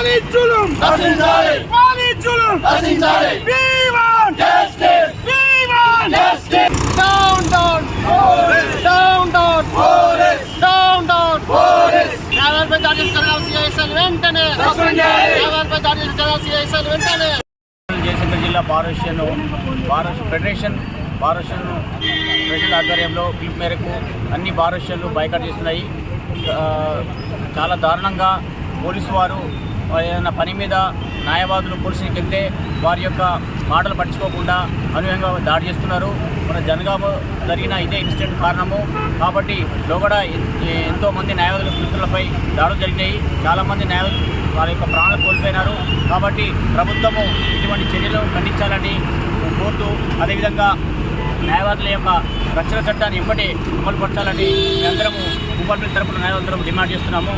Down down down down We want justice. We want justice. Police down down. Police down down. Police down down. Police. దాడి వెంటనే. న్యాయవాదులపై దాడి ఏఎస్ఐలు వెంటనే జయశంకర్ జిల్లా బారోషియన్ బారోష్ federation బారోషియన్ ప్రజల ఆధ్వర్యంలో పిలుపు మేరకు అన్ని బారోషియన్లు బైకాట్ చేస్తున్నాయి చాలా దారుణంగా పోలీసు వారు ఏదైనా పని మీద న్యాయవాదులు పోలీసులకు వెళ్తే వారి యొక్క మాటలు పట్టించుకోకుండా అనుయంగా దాడి చేస్తున్నారు. మన జనగామ జరిగిన ఇదే ఇన్సిడెంట్ కారణము. కాబట్టి లోగడ ఎంతో మంది న్యాయవాదుల మిత్రులపై దాడులు జరిగినాయి. చాలామంది న్యాయవాదులు వారి యొక్క ప్రాణాలు కోల్పోయినారు. కాబట్టి ప్రభుత్వము ఇటువంటి చర్యలు ఖండించాలని కోరుతూ అదేవిధంగా న్యాయవాదుల యొక్క రక్షణ చట్టాన్ని ఇప్పటి అమలుపరచాలని అందరము భూపాలపల్లి తరపున న్యాయవాదులు డిమాండ్ చేస్తున్నాము.